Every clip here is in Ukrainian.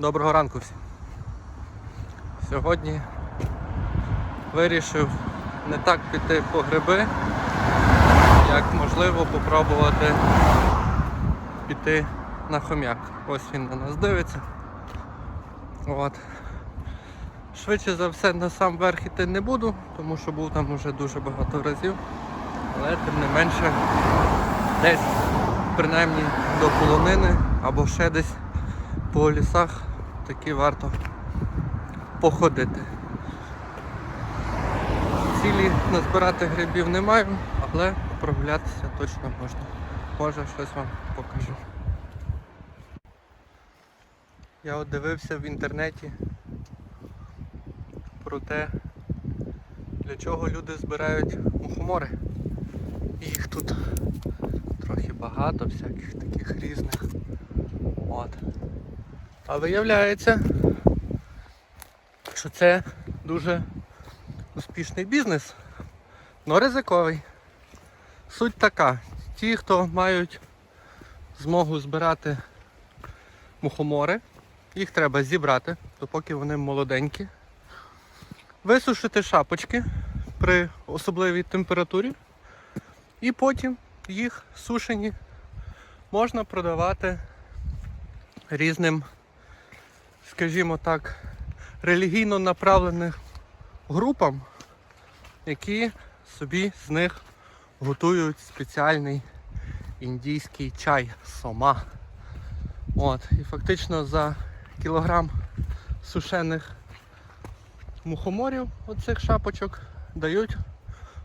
Доброго ранку всім. Сьогодні вирішив не так піти по гриби, як можливо попробувати піти на хом'як. Ось він на нас дивиться. От. Швидше за все на сам верх іти не буду, тому що був там вже дуже багато разів. Але тим не менше десь принаймні до полонини або ще десь по лісах таки варто походити. Цілі назбирати грибів не маю, але прогулятися точно можна. Може щось вам покажу. Я от дивився в інтернеті про те, для чого люди збирають мухомори. Їх тут трохи багато, всяких таких різних. От. А виявляється, що це дуже успішний бізнес, але ризиковий. Суть така. Ті, хто мають змогу збирати мухомори, їх треба зібрати, допоки вони молоденькі. Висушити шапочки при особливій температурі. І потім їх сушені можна продавати різним, скажімо так, релігійно направленим групам, які собі з них готують спеціальний індійський чай сома. От, і фактично за кілограм сушених мухоморів оцих шапочок дають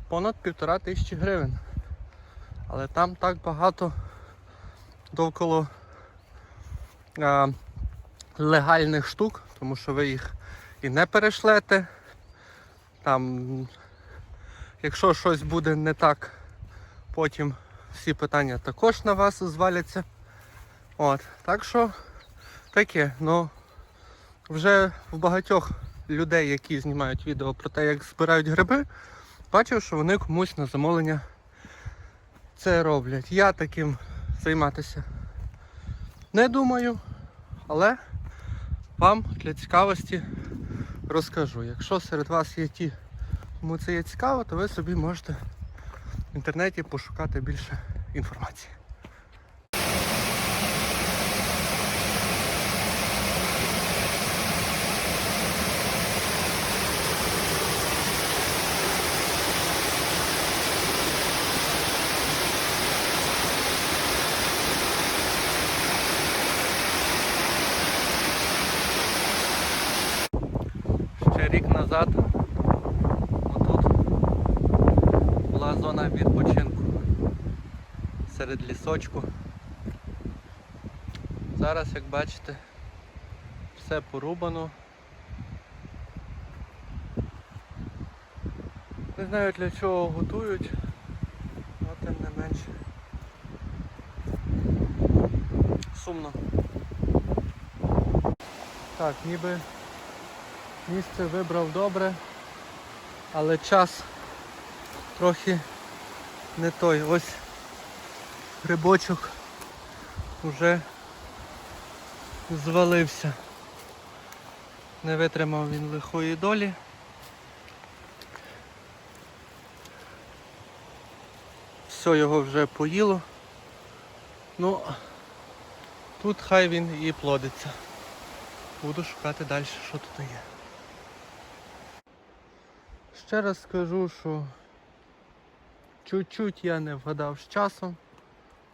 понад півтора тисячі гривень. Але там так багато довкола легальних штук, тому що ви їх і не перешлете. Там, якщо щось буде не так, потім всі питання також на вас зваляться. От, так що таке, ну вже в багатьох людей, які знімають відео про те, як збирають гриби, бачив, що вони комусь на замовлення це роблять. Я таким займатися не думаю, але вам для цікавості розкажу. Якщо серед вас є ті, кому це є цікаво, то ви собі можете в інтернеті пошукати більше інформації. Серед лісочку. Зараз, як бачите, все порубано. Не знаю для чого готують, але тим не менше. Сумно. Так, ніби Місце вибрав добре, але час трохи не той. Ось грибочок вже звалився. Не витримав він лихої долі. Все його вже поїло. Ну, тут хай він і плодиться. Буду шукати далі, що тут є. Ще раз скажу, що чуть-чуть я не вгадав з часом,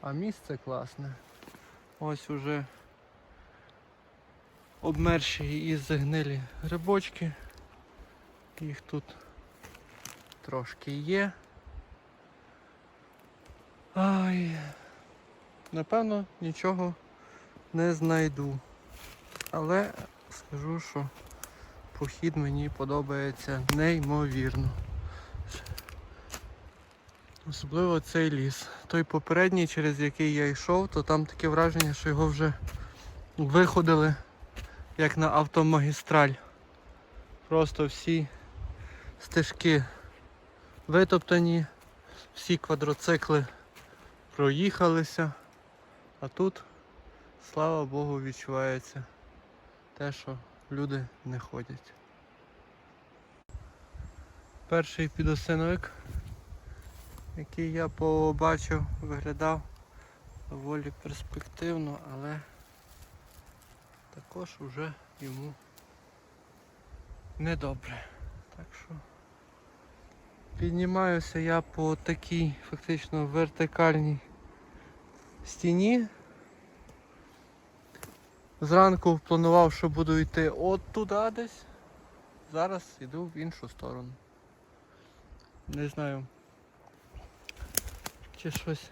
а місце класне. Ось уже обмерші і загнилі грибочки. Їх тут трошки є. Ай, напевно, нічого не знайду. Але скажу, що похід мені подобається неймовірно. Особливо цей ліс. Той попередній, через який я йшов, то там таке враження, що його вже виходили як на автомагістраль. Просто всі стежки витоптані, всі квадроцикли проїхалися, а тут, слава Богу, відчувається те, що люди не ходять. Перший підосиновик, який я побачив, виглядав доволі перспективно, але також уже йому недобре. Так що піднімаюся я по такій фактично вертикальній стіні. Зранку планував, що буду йти от туди десь. Зараз йду в іншу сторону. Не знаю. Чи щось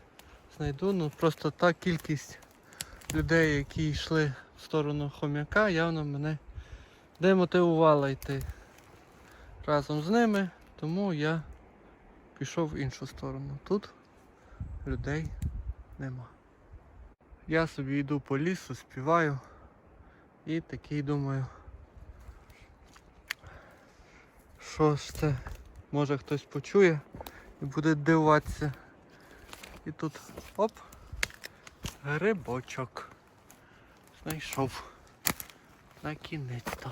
знайду, ну просто та кількість людей, які йшли в сторону хом'яка, явно мене демотивувала йти разом з ними, тому я пішов в іншу сторону. Тут людей нема. Я собі йду по лісу, співаю і такий думаю. Що ж це? Може хтось почує і буде дивуватися. І тут оп, грибочок. Знайшов. На кінець-то.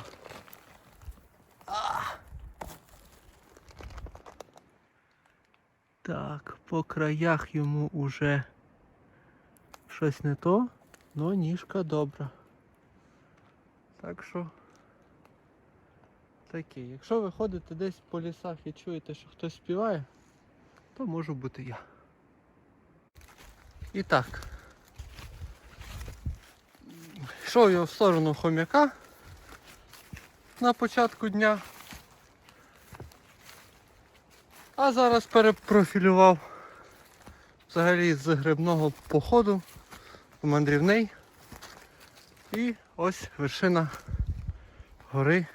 Так, по краях йому уже щось не то, но ніжка добра. Так що таке. Якщо ви ходите десь по лісах і чуєте, що хтось співає, то можу бути я. І так. Йшов я в сторону хом'яка на початку дня. А зараз перепрофілював взагалі з грибного походу в мандрівний. І ось вершина гори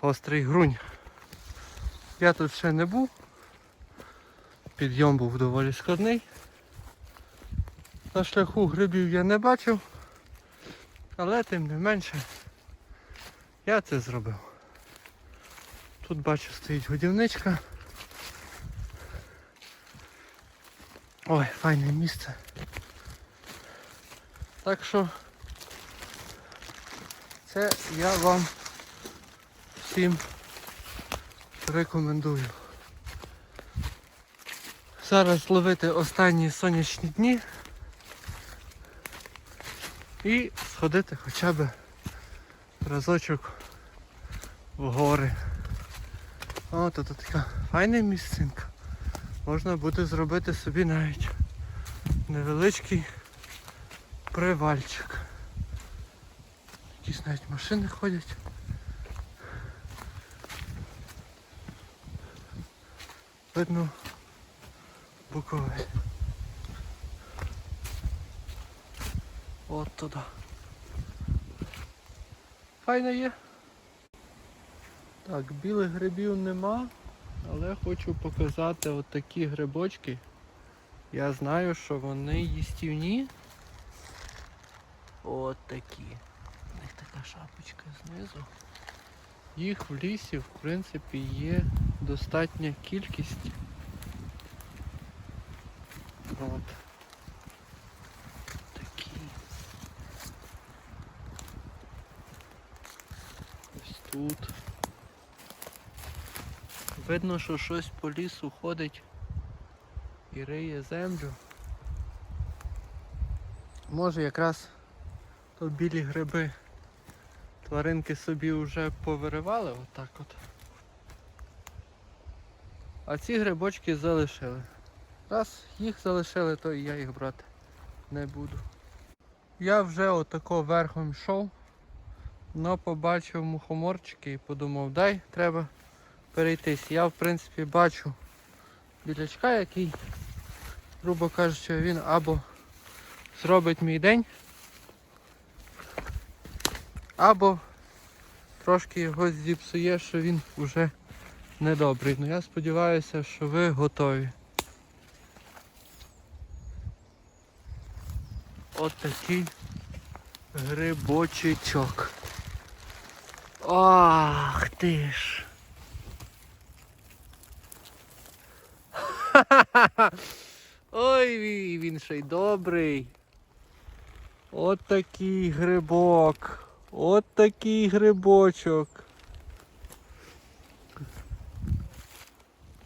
Острий Грунь. Я тут ще не був. Підйом був доволі складний. На шляху грибів я не бачив, але тим не менше я це зробив. Тут бачу стоїть годівничка. Ой, файне місце. Так що це я вам всім рекомендую. Зараз ловити останні сонячні дні і сходити хоча б разочок в гори. О, тут така файна місцинка. Можна буде зробити собі навіть невеличкий привальчик. Якісь навіть машини ходять. Видно Буковель. От туди. Файно є. Так, білих грибів нема, але хочу показати от такі грибочки. Я знаю, що вони їстівні. От такі. У них така шапочка знизу. Їх в лісі, в принципі, є достатня кількість. От. Такі. Ось тут. Видно, що щось по лісу ходить і риє землю. Може якраз то білі гриби тваринки собі вже повиривали отак от. А ці грибочки залишили. Раз їх залишили, то і я їх брати не буду. Я вже отако верхом йшов, но побачив мухоморчики і подумав, дай треба перейтись. Я в принципі бачу білячка, який, грубо кажучи, він або зробить мій день, або трошки його зіпсує, що він вже недобрий. Ну я сподіваюся, що ви готові. От такий грибочечок. Ах ти ж. Ой, він- ще й добрий. От такий грибок. От такий грибочок.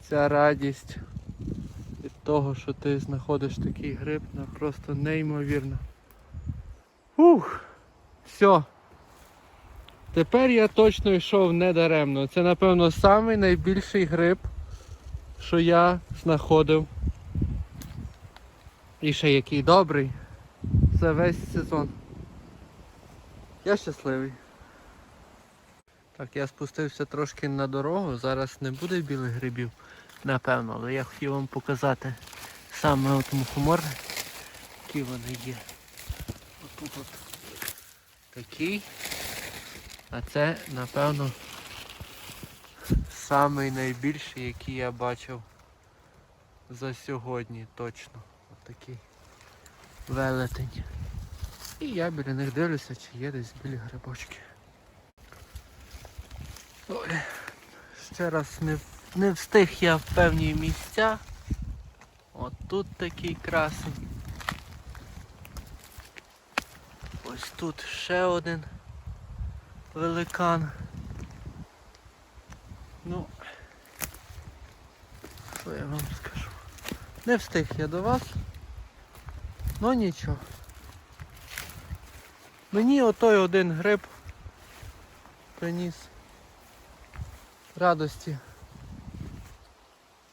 Ця радість від того, що ти знаходиш такий гриб, вона просто неймовірна. Ух! Все. Тепер я точно йшов недаремно. Це, напевно, самий найбільший гриб, що я знаходив. І ще який добрий за весь сезон. Я щасливий. Так, я спустився трошки на дорогу, зараз не буде білих грибів, напевно, але я хотів вам показати саме от мухомор, які вони є. Отут от такий. А це, напевно, самий найбільший, який я бачив за сьогодні точно. Отакий велетень. І я біля них дивлюся, чи є десь білі грибочки. Ой, ще раз не, не встиг я в певні місця. От тут такий красень. Ось тут ще один великан. Ну, що я вам скажу? Не встиг я до вас, ну нічого. Мені отой один гриб приніс радості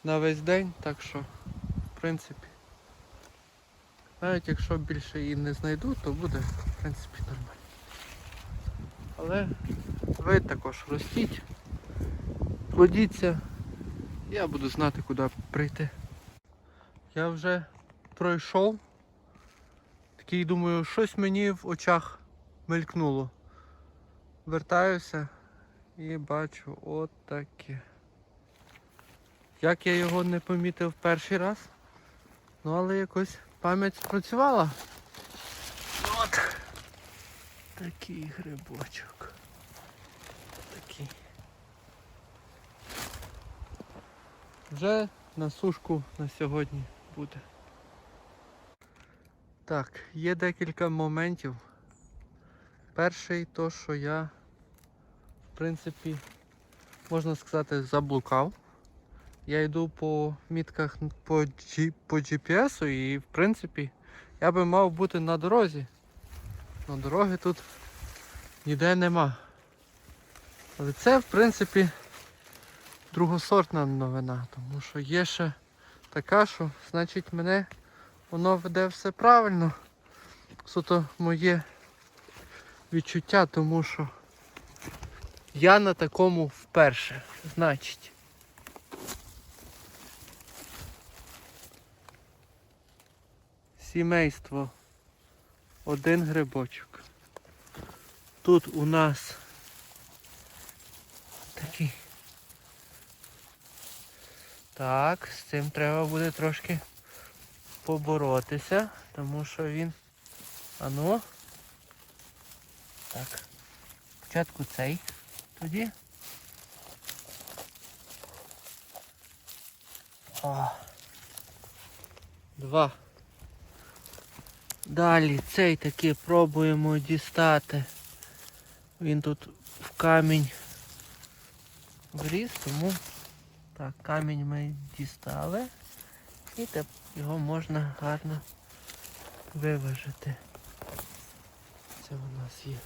на весь день, так що, в принципі, навіть якщо більше її не знайду, то буде, в принципі, нормально. Але ви також ростіть, плодіться, я буду знати, куди прийти. Я вже пройшов. Такий думаю, щось мені в очах мелькнуло. Вертаюся і бачу от таке. Як я його не помітив перший раз, ну але якось пам'ять спрацювала. От такий грибочок. Вже на сушку на сьогодні буде. Так, є декілька моментів. Перший то, що я, в принципі, можна сказати, заблукав. Я йду по мітках по, G, по GPS і, в принципі, я би мав бути на дорозі. Но дороги тут ніде нема. Але це, в принципі, другосортна новина, тому що є ще така, що значить мене воно веде все правильно. Суто моє відчуття, тому що я на такому вперше. Значить. Сімейство. Один грибочок. Тут у нас такий. Так, з цим треба буде трошки поборотися, тому що він... Ану. Так. Спочатку цей тоді. О. Два. Далі цей таки пробуємо дістати. Він тут в камінь вріс, тому так, камінь ми дістали. І його можна гарно виважити. Це у нас є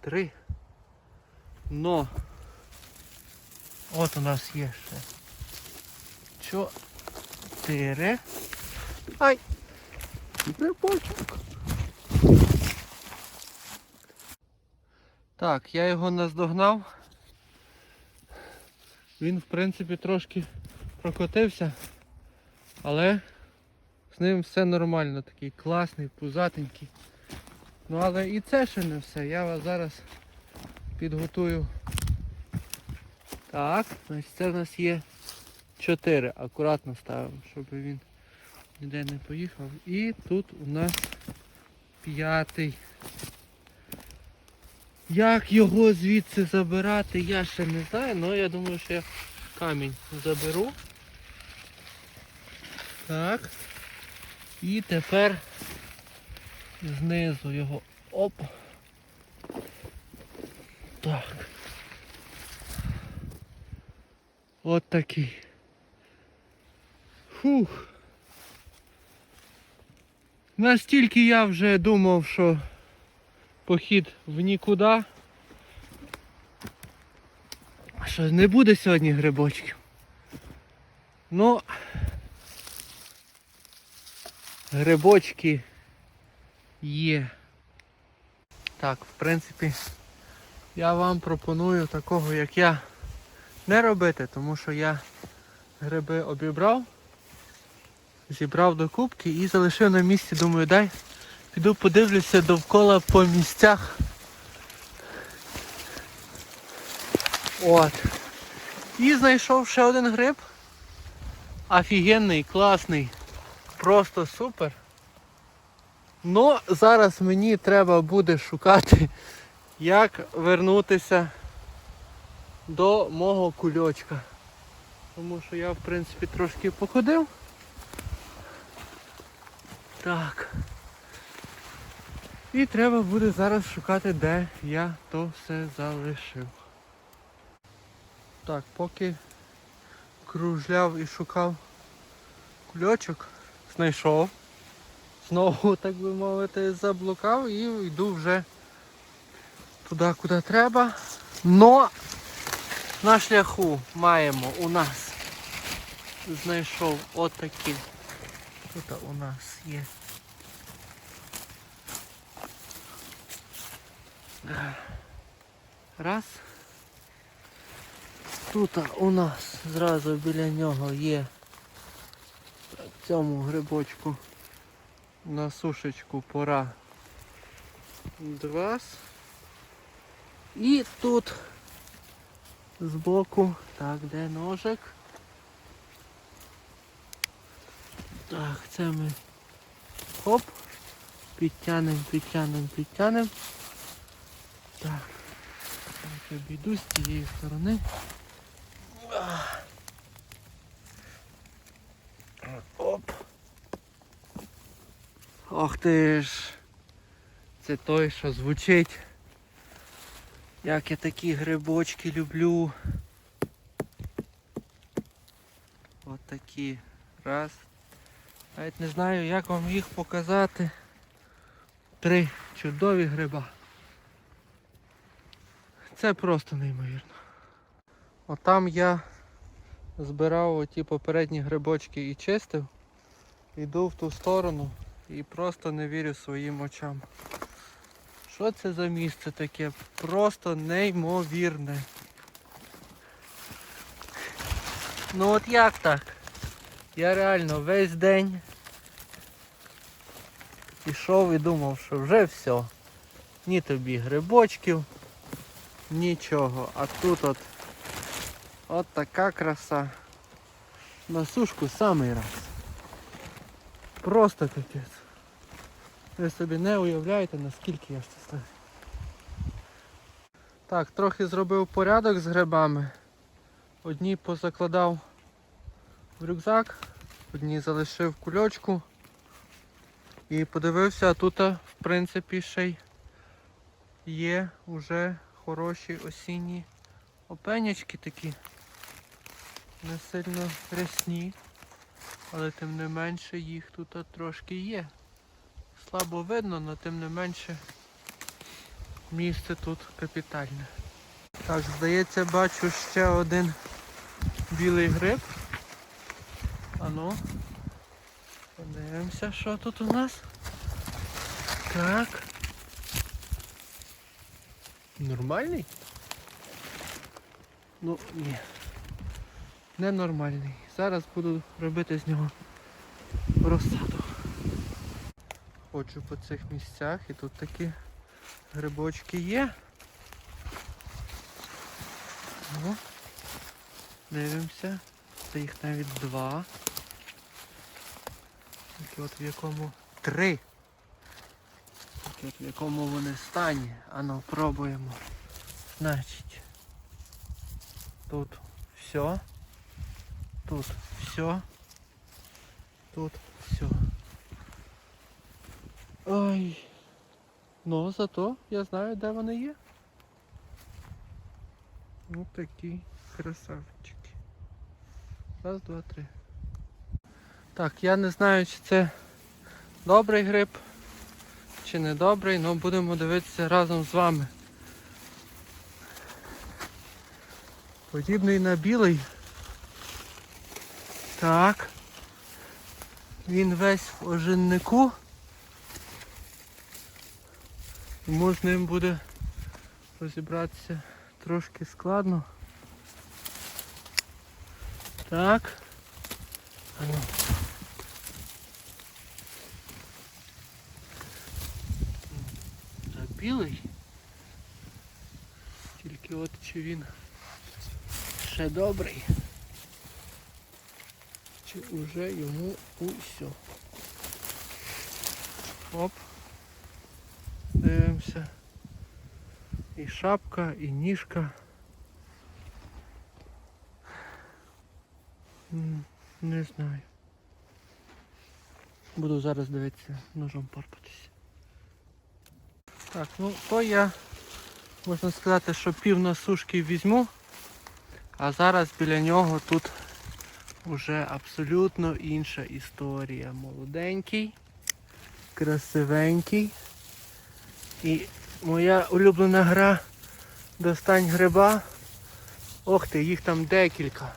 три. Но от у нас є ще чотири. Ай! Грибочок. Так, я його наздогнав. Він в принципі трошки прокотився, але з ним все нормально, такий класний, пузатенький. Ну але і це ще не все. Я вас зараз підготую. Так, значить це в нас є 4. Акуратно ставимо, щоб він ніде не поїхав. І тут у нас п'ятий. Як його звідси забирати, я ще не знаю, але я думаю, що я камінь заберу. Так. І тепер знизу його оп. Так. От такий. Фух. Настільки я вже думав, що похід в нікуди. Що не буде сьогодні грибочків. Ну грибочки є. Так, в принципі, я вам пропоную такого, як я, не робити, тому що я гриби обібрав, зібрав до кубки і залишив на місці. Думаю, дай піду подивлюся довкола по місцях. От. І знайшов ще один гриб. Офігенний, класний, просто супер. Ну, зараз мені треба буде шукати, як вернутися до мого кульочка. Тому що я в принципі трошки походив. Так. І треба буде зараз шукати, де я то все залишив. Так, поки кружляв і шукав кульочок, знайшов. Знову, так би мовити, заблукав і йду вже туди, куди треба. Но на шляху маємо у нас знайшов отакі. Тут у нас є. Раз. Тут у нас зразу біля нього є так, цьому грибочку на сушечку пора. Два. І тут збоку, так, де ножик. Так, це ми хоп, підтягнемо, підтягнемо, підтягнемо. Так, так, обійду з цієї сторони. Оп. Ох ти ж. Це той, що звучить. Як я такі грибочки люблю. От такі. Раз. Навіть не знаю, як вам їх показати. Три чудові гриба. Це просто неймовірно. Отам я збирав оті попередні грибочки і чистив. Йду в ту сторону і просто не вірю своїм очам. Що це за місце таке? Просто неймовірне. Ну от як так? Я реально весь день пішов і думав, що вже все. Ні тобі грибочків, нічого. А тут от от така краса. На сушку самий раз. Просто капець. Ви собі не уявляєте, наскільки я щасливий. Так, трохи зробив порядок з грибами. Одні позакладав в рюкзак, одні залишив кульочку. І подивився, а тут в принципі ще й є вже хороші осінні опенячки такі. Не сильно рясні, але тим не менше їх тут трошки є. Слабо видно, але тим не менше місце тут капітальне. Так, здається, бачу ще один білий гриб. Ану. Подивимося, що тут у нас. Так. Нормальний? Ну, ні. Ненормальний. Зараз буду робити з нього розсаду. Ходжу по цих місцях і тут такі грибочки є. О, дивимося. Це їх навіть два. Такі от в якому три. В якому вони стані. Ану, пробуємо. Значить. Тут все. Тут все. Тут все. Ой. Ну, зато я знаю, де вони є. Ось такі красавчики. Раз, два, три. Так, я не знаю, чи це добрий гриб, чи не добрий, але будемо дивитися разом з вами. Подібний на білий. Так. Він весь в ожиннику. Тому з ним буде розібратися трошки складно. Так. Ану. Так, білий. Тільки от чи він ще добрий. Чи уже йому усьо. Оп. Дивимося. І шапка, і ніжка. Не знаю. Буду зараз дивитися, ножом порпатися. Так, ну то я можна сказати, що пів на сушки візьму, а зараз біля нього тут вже абсолютно інша історія. Молоденький, красивенький. І моя улюблена гра Достань гриба. Ох ти, їх там декілька.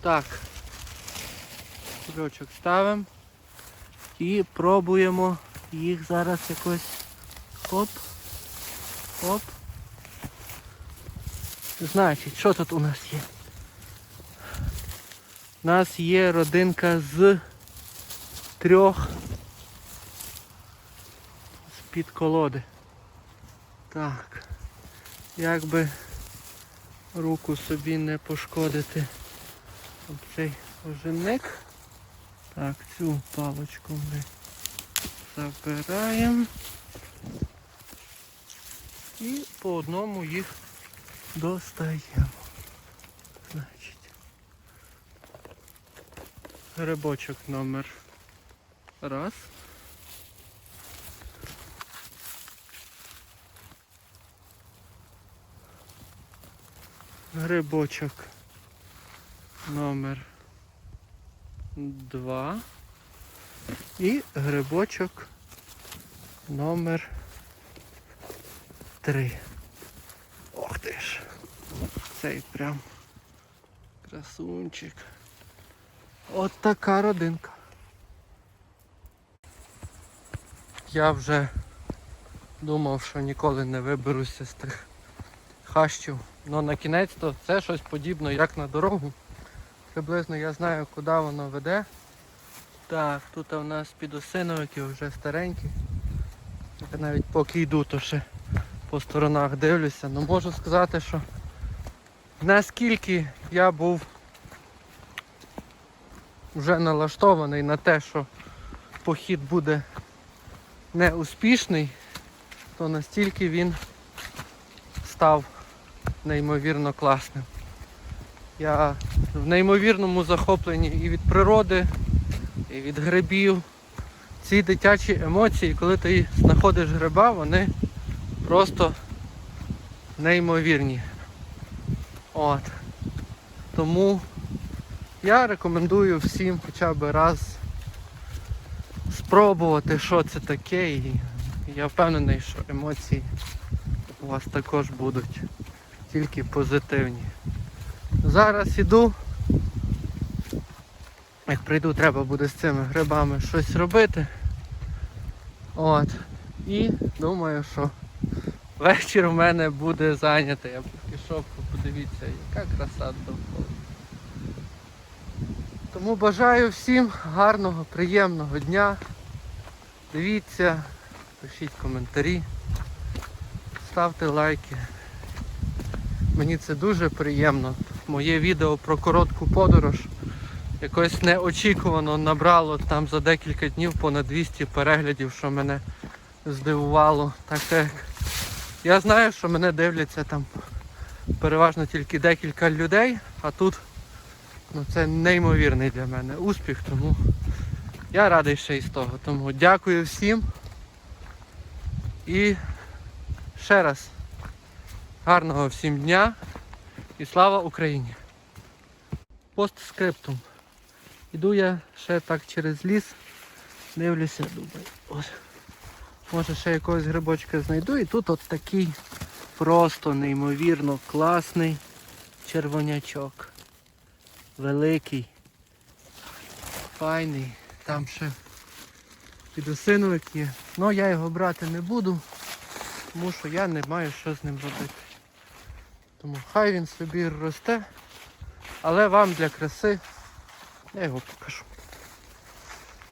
Так. Кульочок ставимо. І пробуємо їх зараз якось хоп. Хоп. Значить, що тут у нас є? У нас є родинка з трьох з-під колоди. Так. Як би руку собі не пошкодити об цей ожинник. Так, цю паличку ми забираємо. І по одному їх достаємо. Значить. Грибочок номер раз. Грибочок номер два. І грибочок номер три. Ох ти ж. Цей прям красунчик. От така родинка. Я вже думав, що ніколи не виберуся з тих хащів. Ну на кінець то це щось подібне, як на дорогу. Приблизно я знаю, куди воно веде. Так, тут у нас підосиновики вже старенькі. Я навіть поки йду, то ще по сторонах дивлюся. Ну можу сказати, що наскільки я був вже налаштований на те, що похід буде неуспішний, то настільки він став неймовірно класним. Я в неймовірному захопленні і від природи, і від грибів. Ці дитячі емоції, коли ти знаходиш гриба, вони просто неймовірні. От. Тому я рекомендую всім хоча б раз спробувати, що це таке. І я впевнений, що емоції у вас також будуть тільки позитивні. Зараз іду. Як прийду, треба буде з цими грибами щось робити. От. І думаю, що вечір у мене буде зайнятий. Я пішов, подивіться, яка краса довкола. Тому бажаю всім гарного, приємного дня. Дивіться, пишіть коментарі, ставте лайки. Мені це дуже приємно. Моє відео про коротку подорож якось неочікувано набрало там за декілька днів понад 200 переглядів, що мене здивувало. Так як я знаю, що мене дивляться там переважно тільки декілька людей, а тут ну, це неймовірний для мене успіх, тому я радий ще із того. Тому дякую всім. І ще раз гарного всім дня. І слава Україні! Постскриптум. Іду я ще так через ліс, дивлюся, думаю, ось. Може ще якогось грибочка знайду. І тут от такий просто неймовірно класний червонячок. Великий. Файний. Там ще підосиновик є. Ну я його брати не буду, тому що я не маю що з ним робити. Тому хай він собі росте, але вам для краси я його покажу.